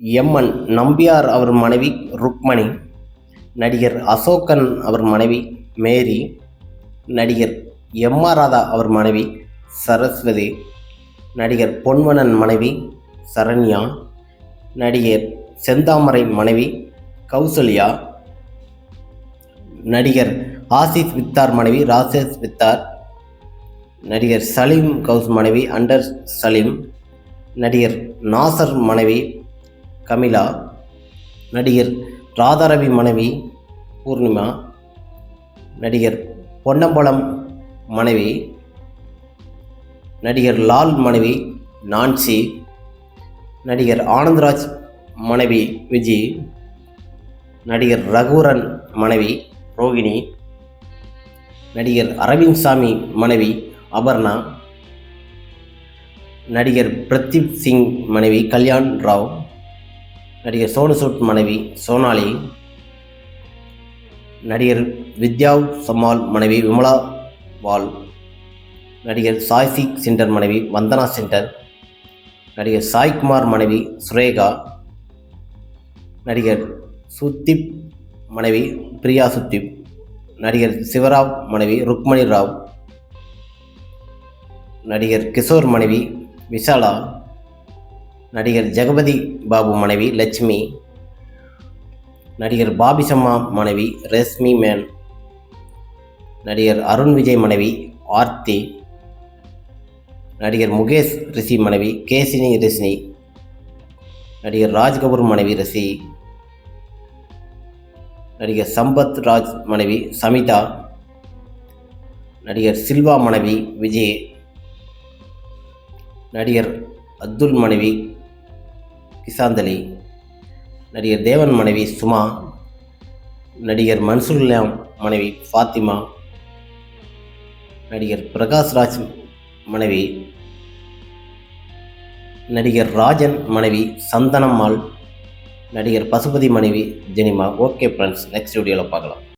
MN Nambiar அவர் மனைவி ருக்மணி நடிகர் அசோகன் அவர் மனைவி மேரி நடிகர் எம் ஆர் ராதா அவர் மனைவி சரஸ்வதி நடிகர் பொன்வனன் மனைவி சரண்யா நடிகர் செந்தாமரை மனைவி கௌசல்யா நடிகர் ஆசிஸ் வித்தார் மனைவி ராசேஷ் வித்தார் நடிகர் சலீம் கவுஸ் மனைவி அண்டர் சலீம் நடிகர் நாசர் மனைவி கமிலா நடிகர் ராதாரவி மனைவி பூர்ணிமா நடிகர் பொன்னம்பலம் மனைவி நடிகர் லால் மனைவி நான்சி நடிகர் ஆனந்த்ராஜ் மனைவி விஜி நடிகர் ரகுரன் மனைவி ரோகிணி நடிகர் அரவிந்த் சாமி மனைவி அபர்ணா நடிகர் பிரதீப் சிங் மனைவி கல்யாண் ராவ் நடிகர் சோனு சூட் மனைவி சோனாலி நடிகர் வித்யாவ் சம்மாள் மனைவி விமலா வால் நடிகர் சாய்சி சென்டர் மனைவி வந்தனா சென்டர் நடிகர் சாய்குமார் மனைவி சுரேகா நடிகர் சுத்திப் மனைவி பிரியா சுத்திப் நடிகர் சிவராவ் மனைவி ருக்மணி ராவ் நடிகர் கிஷோர் மனைவி விஷாலா நடிகர் ஜெகபதி பாபு மனைவி லட்சுமி. நடிகர் பாபிசம்மா மனைவி ரஷ்மி மேன். நடிகர் அருண் விஜய் மனைவி ஆர்த்தி. நடிகர் முகேஷ் ரிஷி மனைவி கேசினி ரிஷினி நடிகர் ராஜ்கபூர் மனைவி ரிஷி. நடிகர் சம்பத் ராஜ் மனைவி சமிதா. நடிகர் சில்வா மனைவி விஜய். நடிகர் அப்துல் மனைவி கிசாந்தலி நடிகர் தேவன் மனைவி சுமா நடிகர் மன்சூர்லாம் மனைவி ஃபாத்திமா நடிகர் பிரகாஷ்ராஜ் மனைவி நடிகர் ராஜன் மனைவி சந்தனம்மாள் நடிகர் பசுபதி மனைவி ஜெனிமா. ஓகே ஃப்ரெண்ட்ஸ் நெக்ஸ்ட் வீடியோவில் பார்க்கலாம்.